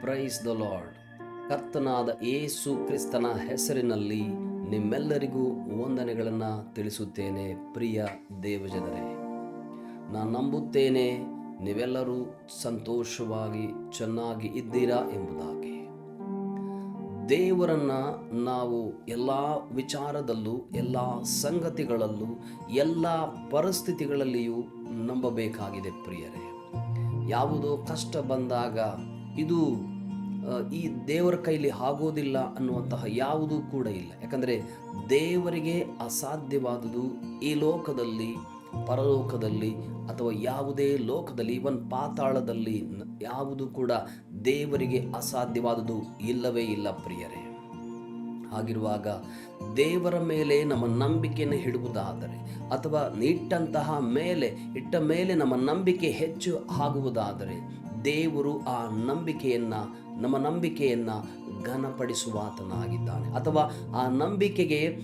Praise the lord ಕರ್ತನಾದ ಏಸು ಕ್ರಿಸ್ತನ ಹೆಸರಿನಲ್ಲಿ ನಿಮ್ಮೆಲ್ಲರಿಗೂ ವಂದನೆಗಳನ್ನು ತಿಳಿಸುತ್ತೇನೆ, ಪ್ರಿಯ ದೇವಜನರೇ. ನಾನು ನಂಬುತ್ತೇನೆ, ನೀವೆಲ್ಲರೂ ಸಂತೋಷವಾಗಿ ಚೆನ್ನಾಗಿ ಇದ್ದೀರಾ ಎಂಬುದಾಗಿ. ದೇವರನ್ನು ನಾವು ಎಲ್ಲ ವಿಚಾರದಲ್ಲೂ, ಎಲ್ಲ ಸಂಗತಿಗಳಲ್ಲೂ, ಎಲ್ಲ ಪರಿಸ್ಥಿತಿಗಳಲ್ಲಿಯೂ ನಂಬಬೇಕಾಗಿದೆ, ಪ್ರಿಯರೇ. ಯಾವುದೋ ಕಷ್ಟ ಬಂದಾಗ ಇದು ಈ ದೇವರ ಕೈಲಿ ಆಗೋದಿಲ್ಲ ಅನ್ನುವಂತಹ ಯಾವುದೂ ಕೂಡ ಇಲ್ಲ. ಯಾಕಂದರೆ ದೇವರಿಗೆ ಅಸಾಧ್ಯವಾದುದು ಈ ಲೋಕದಲ್ಲಿ, ಪರಲೋಕದಲ್ಲಿ ಅಥವಾ ಯಾವುದೇ ಲೋಕದಲ್ಲಿ ಇವನ್ ಪಾತಾಳದಲ್ಲಿ ಯಾವುದು ಕೂಡ ದೇವರಿಗೆ ಅಸಾಧ್ಯವಾದುದು ಇಲ್ಲವೇ ಇಲ್ಲ ಪ್ರಿಯರೇ. ಹಾಗಿರುವಾಗ ದೇವರ ಮೇಲೆ ನಮ್ಮ ನಂಬಿಕೆಯನ್ನು ಹಿಡುವುದಾದರೆ ಅಥವಾ ಇಟ್ಟಂತಹ ಮೇಲೆ, ಇಟ್ಟ ಮೇಲೆ ನಮ್ಮ ನಂಬಿಕೆ ಹೆಚ್ಚು ಆಗುವುದಾದರೆ ದೇವರು ಆ ನಂಬಿಕೆಯನ್ನು, ನಮ್ಮ ನಂಬಿಕೆಯನ್ನು ಘನಪಡಿಸುವಾತನಾಗಿದ್ದಾನೆ. ಅಥವಾ ಆ ನಂಬಿಕೆಗೆ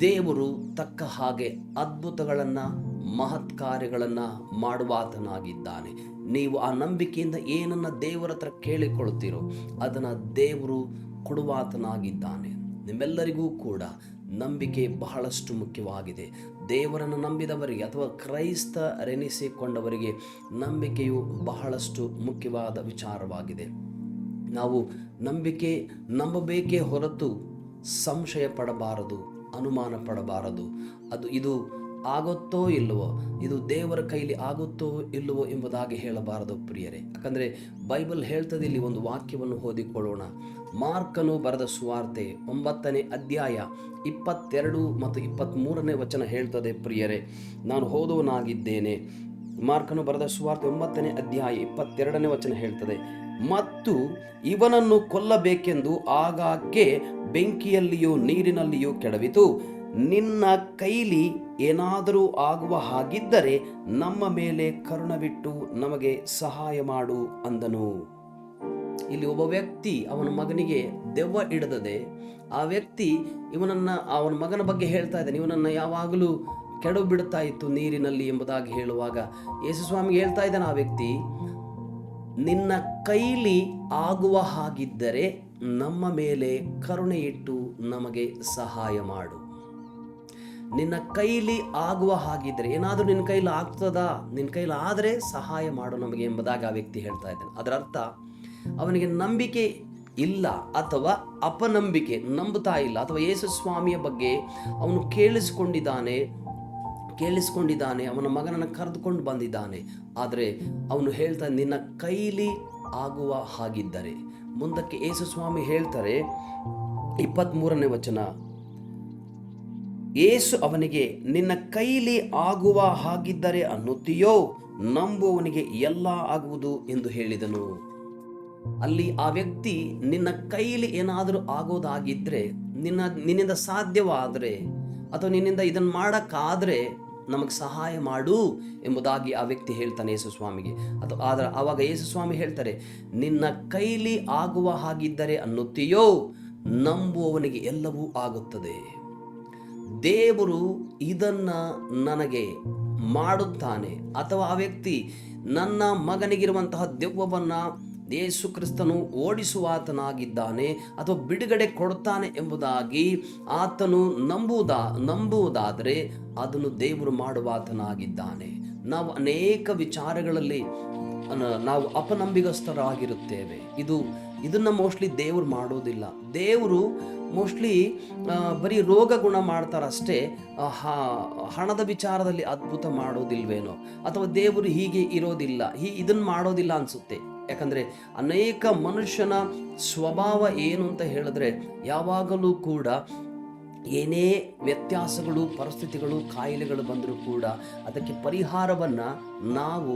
ದೇವರು ತಕ್ಕ ಹಾಗೆ ಅದ್ಭುತಗಳನ್ನು ಮಹತ್ ಕಾರ್ಯಗಳನ್ನು ಮಾಡುವಾತನಾಗಿದ್ದಾನೆ. ನೀವು ಆ ನಂಬಿಕೆಯಿಂದ ಏನನ್ನ ದೇವರ ಹತ್ರ ಕೇಳಿಕೊಳ್ಳುತ್ತೀರೋ, ಅದನ್ನು ದೇವರು ಕೊಡುವಾತನಾಗಿದ್ದಾನೆ. ನಿಮ್ಮೆಲ್ಲರಿಗೂ ಕೂಡ ನಂಬಿಕೆ ಬಹಳಷ್ಟು ಮುಖ್ಯವಾಗಿದೆ. ದೇವರನ್ನು ನಂಬಿದವರಿಗೆ ಅಥವಾ ಕ್ರೈಸ್ತರೆನಿಸಿಕೊಂಡವರಿಗೆ ನಂಬಿಕೆಯು ಬಹಳಷ್ಟು ಮುಖ್ಯವಾದ ವಿಚಾರವಾಗಿದೆ. ನಾವು ನಂಬಿಕೆ ನಂಬಬೇಕೇ ಹೊರತು ಸಂಶಯ ಪಡಬಾರದು ಅನುಮಾನ ಪಡಬಾರದು ಅದು ಇದು ಆಗುತ್ತೋ ಇಲ್ಲವೋ, ಇದು ದೇವರ ಕೈಲಿ ಆಗುತ್ತೋ ಇಲ್ಲವೋ ಎಂಬುದಾಗಿ ಹೇಳಬಾರದು ಪ್ರಿಯರೇ. ಯಾಕಂದರೆ ಬೈಬಲ್ ಹೇಳ್ತದೆ ಇಲ್ಲಿ ಒಂದು ವಾಕ್ಯವನ್ನು ಓದಿಕೊಳ್ಳೋಣ. ಮಾರ್ಕನು ಬರೆದ ಸುವಾರ್ತೆ ಒಂಬತ್ತನೇ ಅಧ್ಯಾಯ ಇಪ್ಪತ್ತೆರಡು ಮತ್ತು ಇಪ್ಪತ್ತ್ಮೂರನೇ ವಚನ ಹೇಳ್ತದೆ ಪ್ರಿಯರೇ, ನಾನು ಓದುವನಾಗಿದ್ದೇನೆ ಮಾರ್ಕನು ಬರೆದ ಸುವಾರ್ತೆ ಒಂಬತ್ತನೇ ಅಧ್ಯಾಯ ಇಪ್ಪತ್ತೆರಡನೇ ವಚನ ಹೇಳ್ತದೆ, ಮತ್ತು ಇವನನ್ನು ಕೊಲ್ಲಬೇಕೆಂದು ಆಗಾಗ್ಗೆ ಬೆಂಕಿಯಲ್ಲಿಯೂ ನೀರಿನಲ್ಲಿಯೂ ಕೆಡವಿತು. ನಿನ್ನ ಕೈಲಿ ಏನಾದರೂ ಆಗುವ ಹಾಗಿದ್ದರೆ ನಮ್ಮ ಮೇಲೆ ಕರುಣವಿಟ್ಟು ನಮಗೆ ಸಹಾಯ ಮಾಡು ಅಂದನು. ಇಲ್ಲಿ ಒಬ್ಬ ವ್ಯಕ್ತಿ ಅವನ ಮಗನಿಗೆ ದೆವ್ವ ಹಿಡಿದದೆ ಆ ವ್ಯಕ್ತಿ ಇವನನ್ನ, ಅವನ ಮಗನ ಬಗ್ಗೆ ಹೇಳ್ತಾ ಇದ್ದಾನೆ, ಇವನನ್ನ ಯಾವಾಗಲೂ ಕೆಡು ಬಿಡುತ್ತಾ ಇತ್ತು ನೀರಿನಲ್ಲಿ ಎಂಬುದಾಗಿ ಹೇಳುವಾಗ ಯೇಸು ಸ್ವಾಮಿಗೆ ಹೇಳ್ತಾ ಇದ್ದಾನೆ ಆ ವ್ಯಕ್ತಿ, ನಿನ್ನ ಕೈಲಿ ಆಗುವ ಹಾಗಿದ್ದರೆ ನಮ್ಮ ಮೇಲೆ ಕರುಣೆ ಇಟ್ಟು ನಮಗೆ ಸಹಾಯ ಮಾಡು. ನಿನ್ನ ಕೈಲಿ ಆಗುವ ಹಾಗಿದ್ರೆ, ಏನಾದರೂ ನಿನ್ನ ಕೈಲಿ ಆಗ್ತದಾ? ನಿನ್ನ ಕೈಲಿ ಆದರೆ ಸಹಾಯ ಮಾಡು ನಮಗೆ ಎಂಬುದಾಗಿ ಆ ವ್ಯಕ್ತಿ ಹೇಳ್ತಾ ಇದ್ದಾನೆ. ಅದರ ಅರ್ಥ ಅವನಿಗೆ ನಂಬಿಕೆ ಇಲ್ಲ ಅಥವಾ ಅಪನಂಬಿಕೆ, ನಂಬುತ್ತಾ ಇಲ್ಲ ಅಥವಾ ಯೇಸು ಸ್ವಾಮಿಯ ಬಗ್ಗೆ ಅವನು ಕೇಳಿಸಿಕೊಂಡಿದ್ದಾನೆ, ಕೇಳಿಸ್ಕೊಂಡಿದ್ದಾನೆ, ಅವನ ಮಗನನ್ನು ಕರೆದುಕೊಂಡು ಬಂದಿದ್ದಾನೆ. ಆದರೆ ಅವನು ಹೇಳ್ತಾ, ನಿನ್ನ ಕೈಲಿ ಆಗುವ ಹಾಗಿದ್ದರೆ. ಮುಂದಕ್ಕೆ ಯೇಸು ಸ್ವಾಮಿ ಹೇಳ್ತಾರೆ ಇಪ್ಪತ್ತ್ಮೂರನೇ ವಚನ. ಏಸು ಅವನಿಗೆ, ನಿನ್ನ ಕೈಲಿ ಆಗುವ ಹಾಗಿದ್ದರೆ ಅನ್ನುತ್ತೀಯೋ? ನಂಬುವವನಿಗೆ ಎಲ್ಲ ಆಗುವುದು? ಎಂದು ಹೇಳಿದನು. ಅಲ್ಲಿ ಆ ವ್ಯಕ್ತಿ, ನಿನ್ನ ಕೈಲಿ ಏನಾದರೂ ಆಗೋದಾಗಿದ್ದರೆ ನಿನ್ನ, ನಿನ್ನಿಂದ ಸಾಧ್ಯವಾದರೆ, ಅಥವಾ ನಿನ್ನಿಂದ ಇದನ್ನು ಮಾಡೋಕ್ಕಾದರೆ ನಮಗೆ ಸಹಾಯ ಮಾಡು ಎಂಬುದಾಗಿ ಆ ವ್ಯಕ್ತಿ ಹೇಳ್ತಾನೆ ಯೇಸು ಸ್ವಾಮಿಗೆ. ಅದು, ಆದರೆ ಆವಾಗ ಯೇಸು ಸ್ವಾಮಿ ಹೇಳ್ತಾರೆ, ನಿನ್ನ ಕೈಲಿ ಆಗುವ ಹಾಗಿದ್ದರೆ ಅನ್ನುತ್ತೀಯೋ? ನಂಬುವವನಿಗೆ ಎಲ್ಲವೂ ಆಗುತ್ತದೆ. ದೇವರು ಇದನ್ನು ನನಗೆ ಮಾಡುತ್ತಾನೆ. ಅಥವಾ ಆ ವ್ಯಕ್ತಿ ನನ್ನ ಮಗನಿಗಿರುವಂತಹ ದೆವ್ವವನ್ನು ಯೇಸು ಕ್ರಿಸ್ತನು ಓಡಿಸುವಾತನಾಗಿದ್ದಾನೆ ಅಥವಾ ಬಿಡುಗಡೆ ಕೊಡುತ್ತಾನೆ ಎಂಬುದಾಗಿ ಆತನು ನಂಬುವುದ, ನಂಬುವುದಾದರೆ ಅದನ್ನು ದೇವರು ಮಾಡುವಾತನಾಗಿದ್ದಾನೆ. ನಾವು ಅನೇಕ ವಿಚಾರಗಳಲ್ಲಿ ನಾವು ಅಪನಂಬಿಗಸ್ತರಾಗಿರುತ್ತೇವೆ ಇದು, ಇದನ್ನು ಮೋಸ್ಟ್ಲಿ ದೇವರು ಮಾಡೋದಿಲ್ಲ ದೇವರು ಮೋಸ್ಟ್ಲಿ ಬರೀ ರೋಗ ಗುಣ ಮಾಡ್ತಾರಷ್ಟೇ. ಹಣದ ವಿಚಾರದಲ್ಲಿ ಅದ್ಭುತ ಮಾಡೋದಿಲ್ವೇನೋ? ಅಥವಾ ದೇವರು ಹೀಗೆ ಇರೋದಿಲ್ಲ, ಹೀ ಇದನ್ನು ಮಾಡೋದಿಲ್ಲ ಅನಿಸುತ್ತೆ. ಯಾಕಂದರೆ ಅನೇಕ ಮನುಷ್ಯನ ಸ್ವಭಾವ ಏನು ಅಂತ ಹೇಳಿದ್ರೆ, ಯಾವಾಗಲೂ ಕೂಡ ಏನೇ ವ್ಯತ್ಯಾಸಗಳು, ಪರಿಸ್ಥಿತಿಗಳು, ಕಾಯಿಲೆಗಳು ಬಂದರೂ ಕೂಡ ಅದಕ್ಕೆ ಪರಿಹಾರವನ್ನು ನಾವು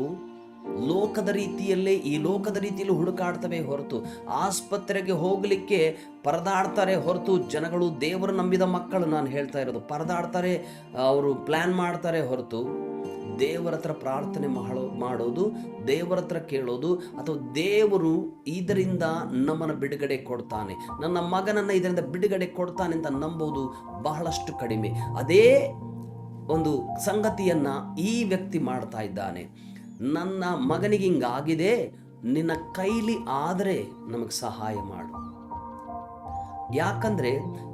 ಲೋಕದ ರೀತಿಯಲ್ಲೇ ಈ ಲೋಕದ ರೀತಿಯಲ್ಲಿ ಹುಡುಕಾಡ್ತವೆ ಹೊರತು ಆಸ್ಪತ್ರೆಗೆ ಹೋಗಲಿಕ್ಕೆ ಪರದಾಡ್ತಾರೆ ಹೊರತು ಜನಗಳು ದೇವರು ನಂಬಿದ ಮಕ್ಕಳು ನಾನು ಹೇಳ್ತಾ ಇರೋದು. ಪರದಾಡ್ತಾರೆ, ಅವರು ಪ್ಲ್ಯಾನ್ ಮಾಡ್ತಾರೆ ಹೊರತು ದೇವರ ಹತ್ರ ಪ್ರಾರ್ಥನೆ ಮಾಡೋ ಮಾಡೋದು, ದೇವರ ಹತ್ರ ಕೇಳೋದು, ಅಥವಾ ದೇವರು ಇದರಿಂದ ನಮ್ಮನ್ನು ಬಿಡುಗಡೆ ಕೊಡ್ತಾನೆ. ನನ್ನ ಮಗನನ್ನು ಇದರಿಂದ ಬಿಡುಗಡೆ ಕೊಡ್ತಾನೆ ಅಂತ ನಂಬೋದು ಬಹಳಷ್ಟು ಕಡಿಮೆ. ಅದೇ ಒಂದು ಸಂಗತಿಯನ್ನು ಈ ವ್ಯಕ್ತಿ ಮಾಡ್ತಾ ಇದ್ದಾನೆ. ನನ್ನ ಮಗನಿಗೆ ಹಿಂಗಾಗಿದೆ ನಿನ್ನ ಕೈಲಿ ಆದರೆ ನಮಗೆ ಸಹಾಯ ಮಾಡು. ಯಾಕಂದರೆ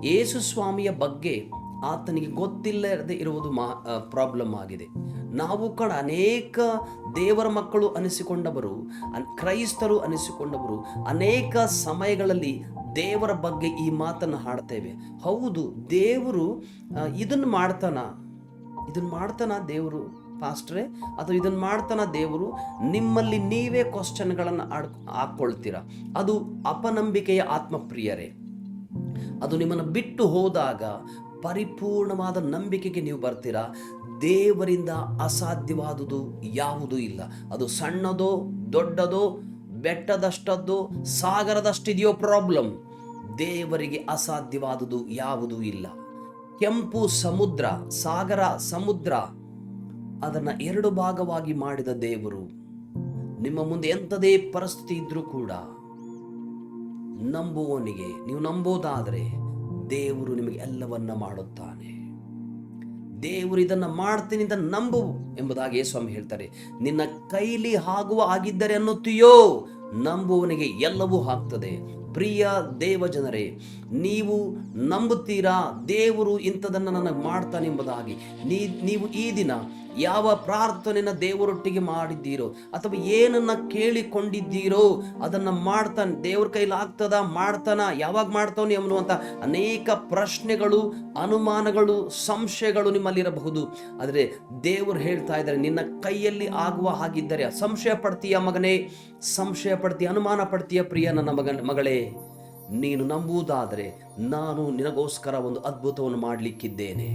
ಯೇಸು ಸ್ವಾಮಿಯ ಬಗ್ಗೆ ಆತನಿಗೆ ಗೊತ್ತಿಲ್ಲದೆ ಇರುವುದು ಮಾ ಪ್ರಾಬ್ಲಮ್ ಆಗಿದೆ. ನಾವು ಕೂಡ ಅನೇಕ ದೇವರ ಮಕ್ಕಳು ಅನಿಸಿಕೊಂಡವರು, ಅನ್- ಕ್ರೈಸ್ತರು ಅನಿಸಿಕೊಂಡವರು, ಅನೇಕ ಸಮಯಗಳಲ್ಲಿ ದೇವರ ಬಗ್ಗೆ ಈ ಮಾತನ್ನು ಹಾಡ್ತೇವೆ. ಹೌದು, ದೇವರು ಇದನ್ನು ಮಾಡ್ತಾನ ಇದನ್ನು ಮಾಡ್ತಾನ ದೇವರು ಪಾಸ್ಟ್ರೆ, ಅದು ಇದನ್ನು ಮಾಡ್ತಾನ ದೇವರು, ನಿಮ್ಮಲ್ಲಿ ನೀವೇ ಕ್ವಶನ್ಗಳನ್ನು ಆಡ್ ಹಾಕ್ಕೊಳ್ತೀರಾ ಅದು ಅಪನಂಬಿಕೆಯ ಆತ್ಮಪ್ರಿಯರೇ. ಅದು ನಿಮ್ಮನ್ನು ಬಿಟ್ಟು ಹೋದಾಗ ಪರಿಪೂರ್ಣವಾದ ನಂಬಿಕೆಗೆ ನೀವು ಬರ್ತೀರಾ. ದೇವರಿಂದ ಅಸಾಧ್ಯವಾದುದು ಯಾವುದೂ ಇಲ್ಲ. ಅದು ಸಣ್ಣದೋ, ದೊಡ್ಡದೋ, ಬೆಟ್ಟದಷ್ಟದ್ದು, ಸಾಗರದಷ್ಟಿದೆಯೋ ಪ್ರಾಬ್ಲಮ್ ದೇವರಿಗೆ ಅಸಾಧ್ಯವಾದುದು ಯಾವುದೂ ಇಲ್ಲ. ಕೆಂಪು ಸಮುದ್ರ, ಸಾಗರ ಸಮುದ್ರ ಅದನ್ನು ಎರಡು ಭಾಗವಾಗಿ ಮಾಡಿದ ದೇವರು. ನಿಮ್ಮ ಮುಂದೆ ಎಂಥದೇ ಪರಿಸ್ಥಿತಿ ಇದ್ರೂ ಕೂಡ ನಂಬುವವನಿಗೆ, ನೀವು ನಂಬೋದಾದರೆ ದೇವರು ನಿಮಗೆ ಎಲ್ಲವನ್ನ ಮಾಡುತ್ತಾನೆ. ದೇವರು ಇದನ್ನು ಮಾಡ್ತೀನಿ ಅಂತ ನಂಬು ಎಂಬುದಾಗಿ ಸ್ವಾಮಿ ಹೇಳ್ತಾರೆ. ನಿನ್ನ ಕೈಲಿ ಆಗುವ ಆಗಿದ್ದರೆ ಅನ್ನುತ್ತೀಯೋ, ನಂಬುವವನಿಗೆ ಎಲ್ಲವೂ ಆಗ್ತದೆ. ಪ್ರಿಯ ದೇವ ಜನರೇ ನೀವು ನಂಬುತ್ತೀರಾ? ದೇವರು ಇಂಥದನ್ನು ನನಗೆ ಮಾಡ್ತಾನೆ ಎಂಬುದಾಗಿ. ನೀ, ನೀವು ಈ ದಿನ ಯಾವ ಪ್ರಾರ್ಥನೆನ ದೇವರೊಟ್ಟಿಗೆ ಮಾಡಿದ್ದೀರೋ ಅಥವಾ ಏನನ್ನು ಕೇಳಿಕೊಂಡಿದ್ದೀರೋ ಅದನ್ನು ಮಾಡ್ತಾನೆ. ದೇವ್ರ ಕೈಲಿ ಆಗ್ತದ? ಮಾಡ್ತಾನ? ಯಾವಾಗ ಮಾಡ್ತಾನೆ ಅನ್ನುವಂಥ ಅನೇಕ ಪ್ರಶ್ನೆಗಳು, ಅನುಮಾನಗಳು, ಸಂಶಯಗಳು ನಿಮ್ಮಲ್ಲಿರಬಹುದು. ಆದರೆ ದೇವರು ಹೇಳ್ತಾ ಇದ್ದಾರೆ, ನಿನ್ನ ಕೈಯಲ್ಲಿ ಆಗುವ ಹಾಗಿದ್ದರೆ ಸಂಶಯ ಪಡ್ತೀಯ ಮಗನೇ? ಸಂಶಯ ಪಡ್ತೀಯ ಅನುಮಾನ ಪಡ್ತೀಯ ಪ್ರಿಯ ನನ್ನ ಮಗನ ಮಗಳೇ? ನೀನು ನಂಬುವುದಾದರೆ ನಾನು ನಿನಗೋಸ್ಕರ ಒಂದು ಅದ್ಭುತವನ್ನು ಮಾಡಲಿಕ್ಕಿದ್ದೇನೆ.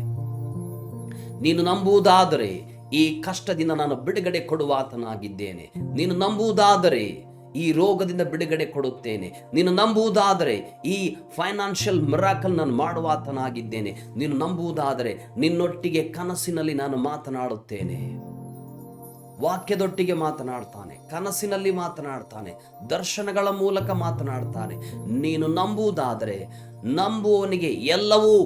ನೀನು ನಂಬುವುದಾದರೆ ಈ ಕಷ್ಟದಿಂದ ನಾನು ಬಿಡುಗಡೆ ಕೊಡುವಾತನಾಗಿದ್ದೇನೆ ನೀನು ನಂಬುವುದಾದರೆ ಈ ರೋಗದಿಂದ ಬಿಡುಗಡೆ ಕೊಡುತ್ತೇನೆ. ನೀನು ನಂಬುವುದಾದರೆ ಈ ಫೈನಾನ್ಷಿಯಲ್ ಮಿರಾಕಲ್ ನಾನು ಮಾಡುವಾತನಾಗಿದ್ದೇನೆ ನೀನು ನಂಬುವುದಾದರೆ ನಿನ್ನೊಟ್ಟಿಗೆ ಕನಸಿನಲ್ಲಿ ನಾನು ಮಾತನಾಡುತ್ತೇನೆ. ವಾಕ್ಯದೊಟ್ಟಿಗೆ ಮಾತನಾಡ್ತಾನೆ. ಕನಸಿನಲ್ಲಿ ಮಾತನಾಡ್ತಾನೆ, ದರ್ಶನಗಳ ಮೂಲಕ ಮಾತನಾಡ್ತಾನೆ. ನೀನು ನಂಬುವುದಾದರೆ ನಂಬುವವನಿಗೆ ಎಲ್ಲವೂ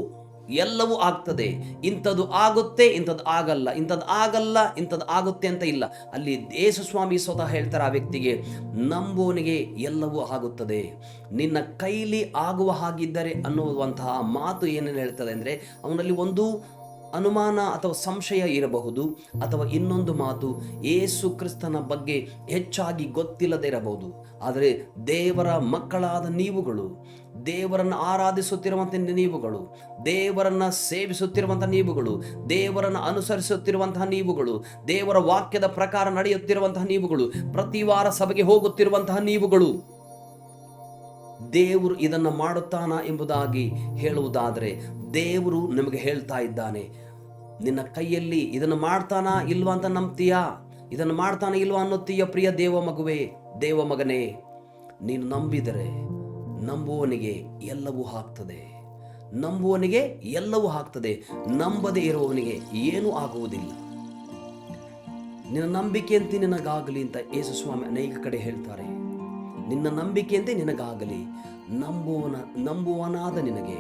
ಎಲ್ಲವೂ ಆಗ್ತದೆ. ಇಂಥದ್ದು ಆಗುತ್ತೆ, ಇಂಥದ್ದು ಆಗಲ್ಲ. ಇಂಥದ್ದು ಆಗಲ್ಲ, ಇಂಥದ್ದು ಆಗುತ್ತೆ ಅಂತ ಇಲ್ಲ. ಅಲ್ಲಿ ದೇಶಸ್ವಾಮಿ ಸ್ವಾಮಿ ಸ್ವತಃ ಹೇಳ್ತಾರೆ ಆ ವ್ಯಕ್ತಿಗೆ, ನಂಬುವವನಿಗೆ ಎಲ್ಲವೂ ಆಗುತ್ತದೆ. ನಿನ್ನ ಕೈಲಿ ಆಗುವ ಹಾಗಿದ್ದರೆ ಅನ್ನುವಂತಹ ಮಾತು ಏನೇನು ಹೇಳ್ತದೆ ಅಂದರೆ, ಅವನಲ್ಲಿ ಒಂದು ಅನುಮಾನ ಅಥವಾ ಸಂಶಯ ಇರಬಹುದು ಅಥವಾ ಇನ್ನೊಂದು ಮಾತು ಏಸು ಕ್ರಿಸ್ತನ ಬಗ್ಗೆ ಹೆಚ್ಚಾಗಿ ಗೊತ್ತಿಲ್ಲದೆ ಇರಬಹುದು. ಆದರೆ ದೇವರ ಮಕ್ಕಳಾದ ನೀವುಗಳು, ದೇವರನ್ನು ಆರಾಧಿಸುತ್ತಿರುವಂಥ ನೀವುಗಳು, ದೇವರನ್ನು ಸೇವಿಸುತ್ತಿರುವಂಥ ನೀವುಗಳು, ದೇವರನ್ನು ಅನುಸರಿಸುತ್ತಿರುವಂತಹ ನೀವುಗಳು, ದೇವರ ವಾಕ್ಯದ ಪ್ರಕಾರ ನಡೆಯುತ್ತಿರುವಂತಹ ನೀವುಗಳು, ಪ್ರತಿ ವಾರ ಸಭೆಗೆ ಹೋಗುತ್ತಿರುವಂತಹ ನೀವುಗಳು. ದೇವರು ಇದನ್ನು ಮಾಡುತ್ತಾನ ಎಂಬುದಾಗಿ ಹೇಳುವುದಾದರೆ ದೇವರು ನಿಮಗೆ ಹೇಳ್ತಾ ಇದ್ದಾನೆ, ನಿನ್ನ ಕೈಯಲ್ಲಿ ಇದನ್ನು ಮಾಡ್ತಾನಾ ಇಲ್ವಾ ಅಂತ ನಂಬ್ತೀಯಾ? ಇದನ್ನು ಮಾಡ್ತಾನ ಇಲ್ವಾ ಅನ್ನುತ್ತೀಯ ಪ್ರಿಯ ದೇವ ಮಗುವೇ? ದೇವ ಮಗನೇ, ನೀನು ನಂಬಿದರೆ ನಂಬುವವನಿಗೆ ಎಲ್ಲವೂ ಆಗ್ತದೆ. ನಂಬುವವನಿಗೆ ಎಲ್ಲವೂ ಆಗ್ತದೆ. ನಂಬದೇ ಇರುವವನಿಗೆ ಏನೂ ಆಗುವುದಿಲ್ಲ. ನಿನ್ನ ನಂಬಿಕೆಯಂತೆ ನಿನಗಾಗಲಿ ಅಂತ ಯೇಸು ಸ್ವಾಮಿ ಅನೇಕ ಕಡೆ ಹೇಳ್ತಾರೆ. ನಿನ್ನ ನಂಬಿಕೆಯಂತೆ ನಿನಗಾಗಲಿ. ನಂಬುವನ, ನಂಬುವನಾದ ನಿನಗೆ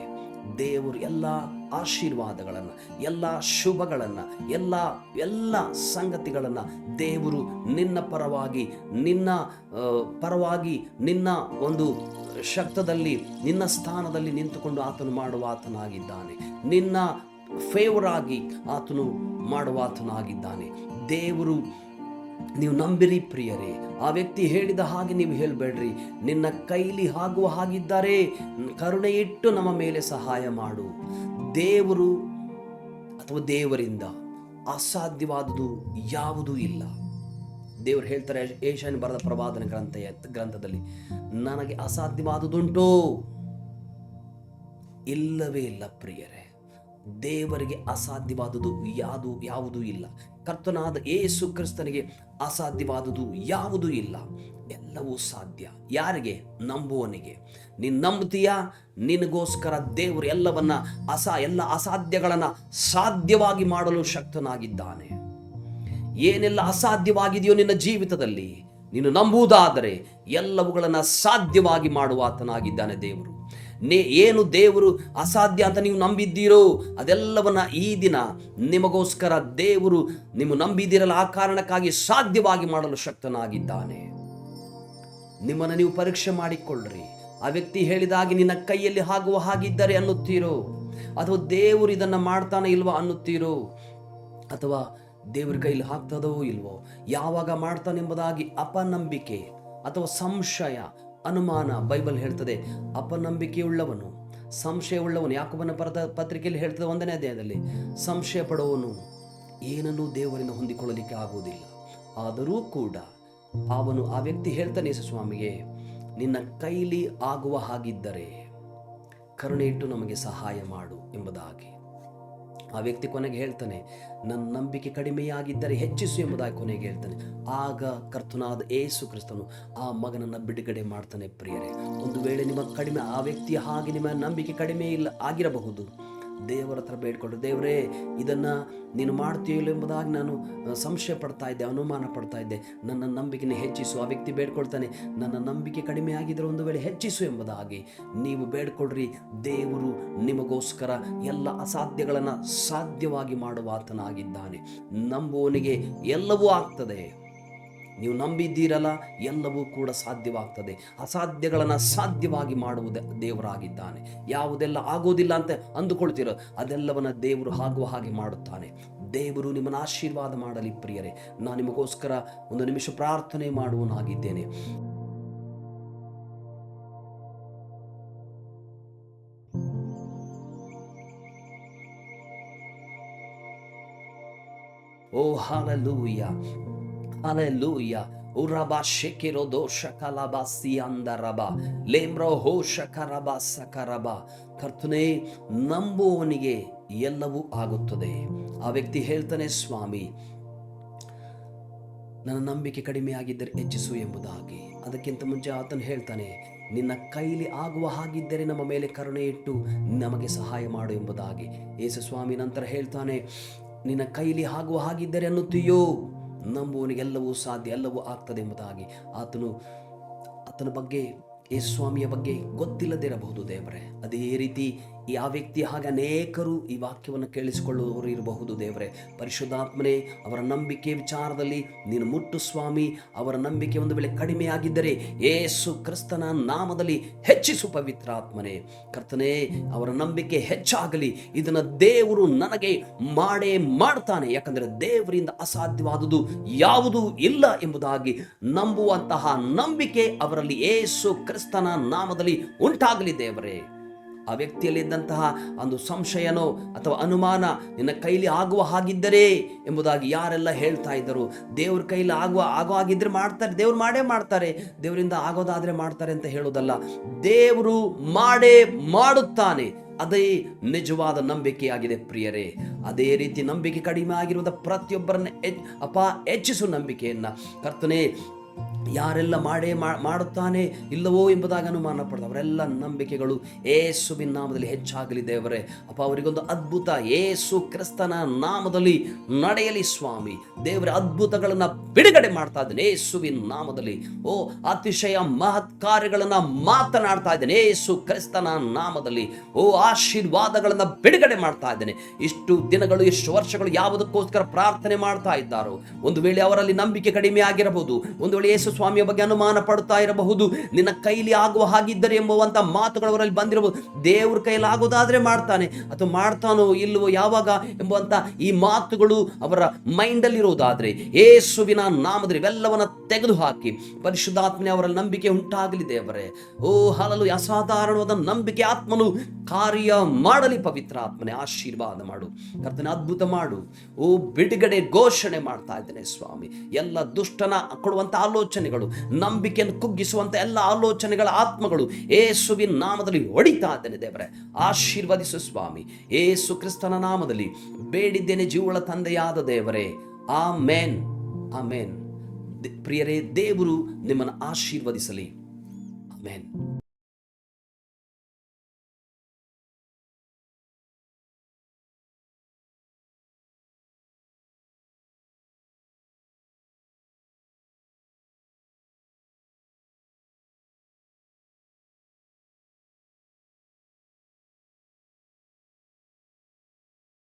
ದೇವರು ಎಲ್ಲ ಆಶೀರ್ವಾದಗಳನ್ನು, ಎಲ್ಲ ಶುಭಗಳನ್ನು, ಎಲ್ಲ ಎಲ್ಲ ಸಂಗತಿಗಳನ್ನು ದೇವರು ನಿನ್ನ ಪರವಾಗಿ ನಿನ್ನ ಪರವಾಗಿ, ನಿನ್ನ ಒಂದು ಶಕ್ತದಲ್ಲಿ, ನಿನ್ನ ಸ್ಥಾನದಲ್ಲಿ ನಿಂತುಕೊಂಡು ಆತನು ಮಾಡುವ ಆತನಾಗಿದ್ದಾನೆ. ನಿನ್ನ ಫೇವರ್ ಆಗಿ ಆತನು ಮಾಡುವ ಆತನಾಗಿದ್ದಾನೆ. ದೇವರು ನೀವು ನಂಬಿರಿ ಪ್ರಿಯರೇ, ಆ ವ್ಯಕ್ತಿ ಹೇಳಿದ ಹಾಗೆ ನೀವು ಹೇಳಬೇಡ್ರಿ. ನಿನ್ನ ಕೈಲಿ ಆಗುವ ಹಾಗಿದ್ದಾರೆ ಕರುಣೆ ಇಟ್ಟು ನಮ್ಮ ಮೇಲೆ ಸಹಾಯ ಮಾಡು. ದೇವರು ಅಥವಾ ದೇವರಿಂದ ಅಸಾಧ್ಯವಾದುದು ಯಾವುದೂ ಇಲ್ಲ. ದೇವರು ಹೇಳ್ತಾರೆ ಏಷನ್ ಬರದ ಪ್ರವಾದನ ಗ್ರಂಥ ಗ್ರಂಥದಲ್ಲಿ, ನನಗೆ ಅಸಾಧ್ಯವಾದುದುಂಟು. ಇಲ್ಲವೇ ಇಲ್ಲ ಪ್ರಿಯರೇ. ದೇವರಿಗೆ ಅಸಾಧ್ಯವಾದುದು ಯಾವುದು ಯಾವುದೂ ಇಲ್ಲ. ಕರ್ತನಾದ ಏಸು ಕ್ರಿಸ್ತನಿಗೆ ಅಸಾಧ್ಯವಾದುದು ಯಾವುದೂ ಇಲ್ಲ. ಎಲ್ಲವೂ ಸಾಧ್ಯ. ಯಾರಿಗೆ? ನಂಬುವನಿಗೆ. ನೀನು ನಂಬುತ್ತೀಯಾ ನಿನಗೋಸ್ಕರ ದೇವರು ಎಲ್ಲವನ್ನ ಅಸಾ, ಎಲ್ಲ ಅಸಾಧ್ಯಗಳನ್ನು ಸಾಧ್ಯವಾಗಿ ಮಾಡಲು ಶಕ್ತನಾಗಿದ್ದಾನೆ. ಏನೆಲ್ಲ ಅಸಾಧ್ಯವಾಗಿದೆಯೋ ನಿನ್ನ ಜೀವಿತದಲ್ಲಿ, ನೀನು ನಂಬುವುದಾದರೆ ಎಲ್ಲವುಗಳನ್ನು ಸಾಧ್ಯವಾಗಿ ಮಾಡುವ ಆತನಾಗಿದ್ದಾನೆ ದೇವರು. ನೇ ಏನು ದೇವರು ಅಸಾಧ್ಯ ಅಂತ ನೀವು ನಂಬಿದ್ದೀರೋ ಅದೆಲ್ಲವನ್ನ ಈ ದಿನ ನಿಮಗೋಸ್ಕರ ದೇವರು ನೀವು ನಂಬಿದ್ದೀರಲ್ಲ ಆ ಕಾರಣಕ್ಕಾಗಿ ಸಾಧ್ಯವಾಗಿ ಮಾಡಲು ಶಕ್ತನಾಗಿದ್ದಾನೆ. ನಿಮ್ಮನ್ನು ನೀವು ಪರೀಕ್ಷೆ ಮಾಡಿಕೊಳ್ಳ್ರಿ. ಆ ವ್ಯಕ್ತಿ ಹೇಳಿದಾಗಿ ನಿನ್ನ ಕೈಯಲ್ಲಿ ಆಗುವ ಹಾಗಿದ್ದರೆ ಅನ್ನುತ್ತೀರೋ? ಅಥವಾ ದೇವರು ಇದನ್ನ ಮಾಡ್ತಾನೆ ಇಲ್ವಾ ಅನ್ನುತ್ತೀರೋ? ಅಥವಾ ದೇವ್ರ ಕೈಲಿ ಹಾಕ್ತದೋ ಇಲ್ವೋ? ಯಾವಾಗ ಮಾಡ್ತಾನೆಂಬುದಾಗಿ ಅಪನಂಬಿಕೆ ಅಥವಾ ಸಂಶಯ ಅನುಮಾನ ಬೈಬಲ್ ಹೇಳ್ತದೆ, ಅಪನಂಬಿಕೆಯುಳ್ಳವನು, ಸಂಶಯವುಳ್ಳವನು. ಯಾಕೊಬ್ಬನ ಪರದ ಪತ್ರಿಕೆಯಲ್ಲಿ ಹೇಳ್ತದೆ ಒಂದನೇ ಅಧ್ಯಾಯದಲ್ಲಿ ಸಂಶಯ ಪಡುವವನು ಏನನ್ನೂ ದೇವರಿಂದ ಹೊಂದಿಕೊಳ್ಳಲಿಕ್ಕೆ ಆಗುವುದಿಲ್ಲ. ಆದರೂ ಕೂಡ ಅವನು ಆ ವ್ಯಕ್ತಿ ಹೇಳ್ತಾನೆ, ಯೇಸು ಸ್ವಾಮಿಗೆ, ನಿನ್ನ ಕೈಲಿ ಆಗುವ ಹಾಗಿದ್ದರೆ ಕರುಣೆ ಇಟ್ಟು ನಮಗೆ ಸಹಾಯ ಮಾಡು ಎಂಬುದಾಗಿ. ಆ ವ್ಯಕ್ತಿ ಕೊನೆಗೆ ಹೇಳ್ತಾನೆ, ನನ್ನ ನಂಬಿಕೆ ಕಡಿಮೆಯಾಗಿದ್ದರೆ ಹೆಚ್ಚಿಸು ಎಂಬುದಾಗಿ ಕೊನೆಗೆ ಹೇಳ್ತಾನೆ. ಆಗ ಕರ್ತನಾದ ಏಸು ಕ್ರಿಸ್ತನು ಆ ಮಗನನ್ನ ಬಿಡುಗಡೆ ಮಾಡ್ತಾನೆ, ಪ್ರಿಯರೇ, ಒಂದು ವೇಳೆ ನಿಮ್ಮ ಕಡಿಮೆ, ಆ ವ್ಯಕ್ತಿಯ ಹಾಗೆ ನಿಮ್ಮ ನಂಬಿಕೆ ಕಡಿಮೆ ಇಲ್ಲ, ಆಗಿರಬಹುದು. ದೇವರ ಹತ್ರ ಬೇಡ್ಕೊಂಡ್ರು ದೇವರೇ, ಇದನ್ನು ನೀನು ಮಾಡ್ತೀಯಲ್ಲ ಎಂಬುದಾಗಿ ನಾನು ಸಂಶಯ ಪಡ್ತಾ ಇದ್ದೆ, ಅನುಮಾನ ಪಡ್ತಾ ಇದ್ದೆ. ನನ್ನ ನಂಬಿಕೆನ ಹೆಚ್ಚಿಸು, ಆ ವ್ಯಕ್ತಿ ಬೇಡ್ಕೊಳ್ತಾನೆ. ನನ್ನ ನಂಬಿಕೆ ಕಡಿಮೆ ಆಗಿದ್ರೆ ಒಂದು ವೇಳೆ ಹೆಚ್ಚಿಸು ಎಂಬುದಾಗಿ ನೀವು ಬೇಡ್ಕೊಳ್ರಿ. ದೇವರು ನಿಮಗೋಸ್ಕರ ಎಲ್ಲ ಅಸಾಧ್ಯಗಳನ್ನು ಸಾಧ್ಯವಾಗಿ ಮಾಡುವ ಆತನಾಗಿದ್ದಾನೆ. ನಂಬುವವನಿಗೆ ಎಲ್ಲವೂ ಆಗ್ತದೆ. ನೀವು ನಂಬಿದ್ದೀರಲ್ಲ ಎಲ್ಲವೂ ಕೂಡ ಸಾಧ್ಯವಾಗ್ತದೆ. ಅಸಾಧ್ಯಗಳನ್ನು ಸಾಧ್ಯವಾಗಿ ಮಾಡುವುದೇ ದೇವರಾಗಿದ್ದಾನೆ. ಯಾವುದೆಲ್ಲ ಆಗೋದಿಲ್ಲ ಅಂತ ಅಂದುಕೊಳ್ತೀರೋ, ಅದೆಲ್ಲವನ್ನ ದೇವರು ಆಗುವ ಹಾಗೆ ಮಾಡುತ್ತಾನೆ. ದೇವರು ನಿಮ್ಮನ್ನು ಆಶೀರ್ವಾದ ಮಾಡಲಿ ಪ್ರಿಯರೇ. ನಾನು ನಿಮಗೋಸ್ಕರ ಒಂದು ನಿಮಿಷ ಪ್ರಾರ್ಥನೆ ಮಾಡುವನಾಗಿದ್ದೇನೆ. ಓ, ಹಾಲಲೂಯ. ಹಾಲಲೂಯ ಉರಬ ಶೆಕಿರೋ ದೋಷ ಕಲಬ ಸಿಯಂದರಬ ಲೇಮ್ರೋ ಹೋಶ ಕರಬ ಸಕರಬ ಕರ್ತನೇ, ನಂಬುವವನಿಗೆ ಎಲ್ಲವೂ ಆಗುತ್ತದೆ. ಆ ವ್ಯಕ್ತಿ ಹೇಳ್ತಾನೆ, ಸ್ವಾಮಿ, ನನ್ನ ನಂಬಿಕೆ ಕಡಿಮೆ ಆಗಿದ್ದರೆ ಹೆಚ್ಚಿಸು ಎಂಬುದಾಗಿ. ಅದಕ್ಕಿಂತ ಮುಂಚೆ ಆತನು ಹೇಳ್ತಾನೆ, ನಿನ್ನ ಕೈಲಿ ಆಗುವ ಹಾಗಿದ್ದರೆ ನಮ್ಮ ಮೇಲೆ ಕರುಣೆ ಇಟ್ಟು ನಮಗೆ ಸಹಾಯ ಮಾಡು ಎಂಬುದಾಗಿ. ಯೇಸು ಸ್ವಾಮಿ ನಂತರ ಹೇಳ್ತಾನೆ, ನಿನ್ನ ಕೈಲಿ ಆಗುವ ಹಾಗಿದ್ದರೆ ಅನ್ನುತ್ತೀಯೋ? ನಂಬುವನಿಗೆಲ್ಲವೂ ಸಾಧ್ಯ, ಎಲ್ಲವೂ ಆಗ್ತದೆ ಎಂಬುದಾಗಿ ಆತನು, ಆತನ ಬಗ್ಗೆ, ಯೇಸು ಸ್ವಾಮಿಯ ಬಗ್ಗೆ ಗೊತ್ತಿಲ್ಲದಿರಬಹುದು ದೇವರೇ. ಅದೇ ರೀತಿ ಆ ವ್ಯಕ್ತಿ ಹಾಗೆ ಅನೇಕರು ಈ ವಾಕ್ಯವನ್ನು ಕೇಳಿಸಿಕೊಳ್ಳುವವರು ಇರಬಹುದು ದೇವರೇ. ಪರಿಶುದ್ಧಾತ್ಮನೇ, ಅವರ ನಂಬಿಕೆ ವಿಚಾರದಲ್ಲಿ ನೀನು ಮುಟ್ಟು ಸ್ವಾಮಿ, ಅವರ ನಂಬಿಕೆ ಒಂದು ವೇಳೆ ಕಡಿಮೆಯಾಗಿದ್ದರೆ ಏಸು ಕ್ರಿಸ್ತನ ನಾಮದಲ್ಲಿ ಹೆಚ್ಚಿಸು ಪವಿತ್ರಾತ್ಮನೇ. ಕರ್ತನೇ, ಅವರ ನಂಬಿಕೆ ಹೆಚ್ಚಾಗಲಿ, ಇದನ್ನು ದೇವರು ನನಗೆ ಮಾಡೇ ಮಾಡ್ತಾನೆ. ಯಾಕಂದರೆ ದೇವರಿಂದ ಅಸಾಧ್ಯವಾದುದು ಯಾವುದೂ ಇಲ್ಲ ಎಂಬುದಾಗಿ ನಂಬುವಂತಹ ನಂಬಿಕೆ ಅವರಲ್ಲಿ ಏಸು ಕ್ರಿಸ್ತನ ನಾಮದಲ್ಲಿ ಉಂಟಾಗಲಿ ದೇವರೇ. ಆ ವ್ಯಕ್ತಿಯಲ್ಲಿದ್ದಂತಹ ಒಂದು ಸಂಶಯನೋ ಅಥವಾ ಅನುಮಾನ ನಿನ್ನ ಕೈಲಿ ಆಗುವ ಹಾಗಿದ್ದರೆ ಎಂಬುದಾಗಿ ಯಾರೆಲ್ಲ ಹೇಳ್ತಾ ಇದ್ದರು. ದೇವ್ರ ಕೈಲಿ ಆಗುವ, ಆಗೋ ಹಾಗಿದ್ರೆ ಮಾಡ್ತಾರೆ, ದೇವ್ರು ಮಾಡೇ ಮಾಡ್ತಾರೆ. ದೇವರಿಂದ ಆಗೋದಾದ್ರೆ ಮಾಡ್ತಾರೆ ಅಂತ ಹೇಳೋದಲ್ಲ ದೇವರು ಮಾಡೇ ಮಾಡುತ್ತಾನೆ. ಅದೇ ನಿಜವಾದ ನಂಬಿಕೆಯಾಗಿದೆ ಪ್ರಿಯರೇ. ಅದೇ ರೀತಿ ನಂಬಿಕೆ ಕಡಿಮೆ ಆಗಿರುವುದ ಪ್ರತಿಯೊಬ್ಬರನ್ನ ಅಪ, ಹೆಚ್ಚಿಸು ನಂಬಿಕೆಯನ್ನ. ಕರ್ತನೆ ಯಾರೆಲ್ಲ ಮಾಡೇ ಮಾಡುತ್ತಾನೆ ಇಲ್ಲವೋ ಎಂಬುದಾಗಿ ಅನುಮಾನ ಪಡೆದ ಅವರೆಲ್ಲ ನಂಬಿಕೆಗಳು ಏಸುವಿನ ನಾಮದಲ್ಲಿ ಹೆಚ್ಚಾಗಲಿ ದೇವರೇ. ಅಪ್ಪ, ಅವರಿಗೊಂದು ಅದ್ಭುತ ಏಸು ಕ್ರಿಸ್ತನ ನಾಮದಲ್ಲಿ ನಡೆಯಲಿ ಸ್ವಾಮಿ. ದೇವರ ಅದ್ಭುತಗಳನ್ನು ಬಿಡುಗಡೆ ಮಾಡ್ತಾ ಇದ್ದೇನೆ ಏಸುವಿನ ನಾಮದಲ್ಲಿ. ಓ, ಅತಿಶಯ ಮಹತ್ ಕಾರ್ಯಗಳನ್ನು ಮಾತನಾಡ್ತಾ ಇದ್ದೇನೆ ಏಸು ಕ್ರಿಸ್ತನ ನಾಮದಲ್ಲಿ. ಓ, ಆಶೀರ್ವಾದಗಳನ್ನು ಬಿಡುಗಡೆ ಮಾಡ್ತಾ ಇದ್ದೇನೆ. ಇಷ್ಟು ದಿನಗಳು, ಇಷ್ಟು ವರ್ಷಗಳು ಯಾವುದಕ್ಕೋಸ್ಕರ ಪ್ರಾರ್ಥನೆ ಮಾಡ್ತಾ ಇದ್ದಾರೋ? ಒಂದು ವೇಳೆ ಅವರಲ್ಲಿ ನಂಬಿಕೆ ಕಡಿಮೆ ಆಗಿರಬಹುದು. ಒಂದು ವೇಳೆ ಯೇಸು ಸ್ವಾಮಿಯ ಬಗ್ಗೆ ಅನುಮಾನ ಪಡ್ತಾ ಇರಬಹುದು. ನಿನ್ನ ಕೈಲಿ ಆಗುವ ಹಾಗಿದ್ದರೆ ಎಂಬುವಂತ ಮಾತುಗಳು ಅವರಲ್ಲಿ ಬಂದಿರಬಹುದು. ದೇವ್ರ ಕೈಲಿ ಆಗೋದಾದ್ರೆ ಮಾಡ್ತಾನೆ. ಅಥವಾ ಮಾಡ್ತಾನೋ ಇಲ್ಲವೋ ಯಾವಾಗ ಎಂಬುವಂತ ಈ ಮಾತುಗಳು ಅವರ ಮೈಂಡಲ್ಲಿ ಇರುವುದಾದ್ರೆ ಏಸುವಿನ ನಾಮದಲ್ಲಿ ಇವೆಲ್ಲವನ್ನ ತೆಗೆದು ಹಾಕಿ ಪರಿಶುದ್ಧಾತ್ಮನೆ ಅವರ ನಂಬಿಕೆ ಉಂಟಾಗಲಿ ದೇವರೇ. ಓ ಹಲಲು ಅಸಾಧಾರಣವಾದ ನಂಬಿಕೆ ಆತ್ಮನು ಕಾರ್ಯ ಮಾಡಲಿ ಪವಿತ್ರ ಆತ್ಮನೆ. ಆಶೀರ್ವಾದ ಮಾಡು. ಕರ್ತನ, ಅದ್ಭುತ ಮಾಡು. ಓ, ಬಿಡುಗಡೆ ಘೋಷಣೆ ಮಾಡ್ತಾ ಇದ್ದೇನೆ ಸ್ವಾಮಿ. ಎಲ್ಲ ದುಷ್ಟನ ಕೊಡುವಂತ ಆಲೋಚನೆಗಳು, ನಂಬಿಕೆಯನ್ನು ಕುಗ್ಗಿಸುವಂತ ಎಲ್ಲ ಆಲೋಚನೆಗಳ ಆತ್ಮಗಳು ಏಸುವಿನ ನಾಮದಲ್ಲಿ ಹೊಡಿತಾ ಇದ್ದೇನೆ ದೇವರೇ. ಆಶೀರ್ವದಿಸು ಸ್ವಾಮಿ. ಏಸು ಕ್ರಿಸ್ತನ ನಾಮದಲ್ಲಿ ಬೇಡಿದ್ದೇನೆ ಜೀವಳ ತಂದೆಯಾದ ದೇವರೇ. ಆ ಮೇನ್ ಆ ಮೇನ್ ಪ್ರಿಯರೇ, ದೇವರು ನಿಮ್ಮನ್ನು ಆಶೀರ್ವದಿಸಲಿ. ಆಮೇನ್.